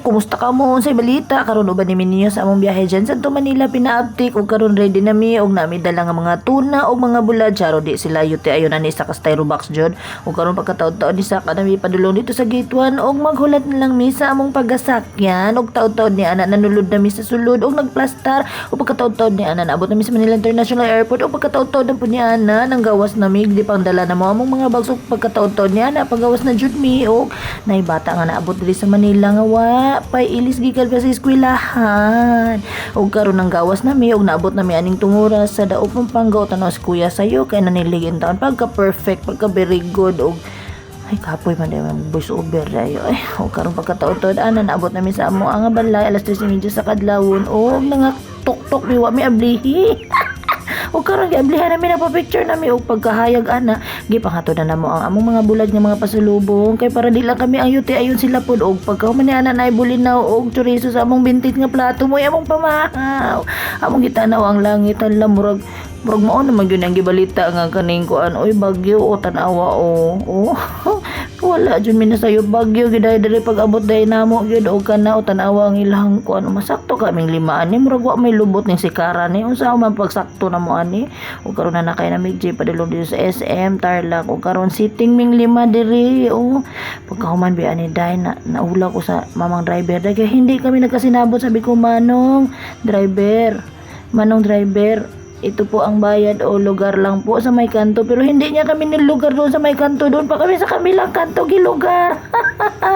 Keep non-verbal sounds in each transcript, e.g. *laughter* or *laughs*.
Kumusta ka mo? Sa balita? Karon uban ni ninyo sa among biyahe dyan? Sa Manila pina-uptik ug karon ready na mi og nami dala nga mga tuna og mga bulad charo di sila yute ayon ani sa styro box jud ug karon pagkataon-taon ni sa kanami padulong dito sa gate 1 og maghulat na lang mi sa among pagasakyan. Og taon-taon ni ana nanulod na mi sa sulod. Og nagplastar. Ug pagkataon-taon ni ana naabot na mi sa Manila International Airport. Ug pagkataon-taon na po ni ana nang gawas na mi. Di pang dala na mo among mga bags. Ug pagkataon-taon ni ana pagawas na jud mi. Og nay bata nga naabot diri sa Manila nga wa pay ilis gikan pa sa eskwelahan. Ug karon nang gawas na mi og naabot na mi aning tungura sa daop ng panggaw tanaw sa kuya sayo kay naniligin taon pagka perfect pagka very good og ay kapoy man din ang voice over dayo ay o karon pagkataon-taon ana naabot namin sa amo. Ang balay alas 3:30 sa kadlawon. Og nga tok-tok mi wa mi ablihi *laughs* o karon giablihan namin na picture namin. Og pagkahayag ana. Gipangato na namo ang among mga bulad nga mga pasulubong. Kay para di lang kami ang yuti ayon sila pod og pagkahuman ni ana nay bulinaw. Og chorizo sa among bintit nga plato mo among pamahaw. Among gitanaw ang langit ang lamurag. Murag mao naman yun ang gibalita nga kaning kuan. Oy bagyo o tanawa o. Oh. *laughs* wala jud mi sayo bagyo giday diri pag abot day namo gyud og kana o tanawa ang ilang kuan masakto kaming lima ani. Murag wa may lubot ning sikara ni. Unsa man pagsakto na mo ani? Ug karon na nakay na mig padulong dito sa SM Tarlac. Ug karon sitting ming lima diri o. Pagkahuman bi ani day na naula ko sa mamang driver. Day kay hindi kami nagkasinabot sabi ko manong driver manong driver ito po ang bayad o lugar lang po sa may kanto pero hindi niya kami nilugar doon sa may kanto. Doon pa kami sa kabilang kanto gilugar *laughs*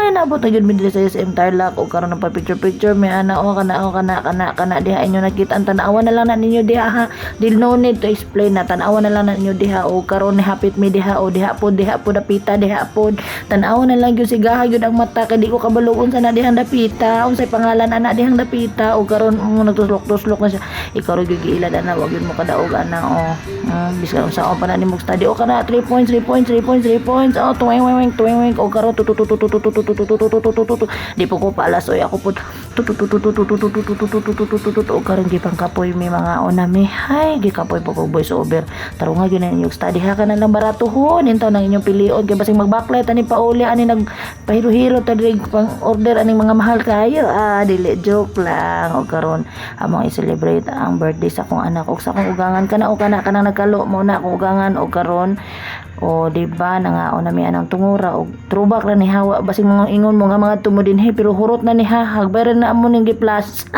ay nabot na yun mi diri sa SM Tarlac o karon ng picture picture may ana o kana o kana kana kana diha. Inyo nakita ang tanawa na lang na ninyo diha ha? Dil no need to explain na. Tanawa na lang na ninyo diha. O karon ni hapit mi diha. O diha po diha po dapita diha po. Tanawa na lang gyud sigaha gyud ang mata. Kay di ko kabalo unsa na dihang dapita unsay pangalan ana dihang dapita o karon um, nagtuslok-tuslok na siya. Ikaw gyud giilad ana. Wag gyud mo kadaog ana. O um, bisan unsa pa na nimo study o kana 3 points 3 points 3 points 3 points. O tuwing wing tuwing wing. O karon tu di po ko palasoy ako po karon gipang kapoy mi mga onami hay gikapoy po ko voice over taro nga gyud inyong study ha kana lang barato hon intaw nang inyong pilion kay basing magbacklight ani pauli ani nag pahiro-hiro ta diri pang order aning mga mahal kayo ah dili joke lang og karon among i-celebrate ang birthday sa akong anak og sa akong ugangan kana o kana kanang nagkalo mo na akong ugangan og karon o di ba na mi anang tungura og throwback ra ni hawa basing mga ingon mo nga mga tumo dinhi pero hurot na ni hahag bayran na amo ning gi-plus *laughs*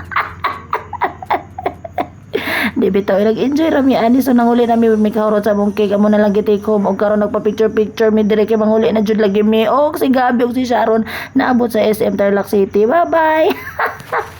di bitaw ilag enjoy rami ani so nanguli nami mi kahurot sa mong cake amo na lang gitikom og karon nagpa picture picture mi dire kay manguli na jud lagi mi og si Gabi og si Sharon naabot sa SM Tarlac City. Bye bye *laughs*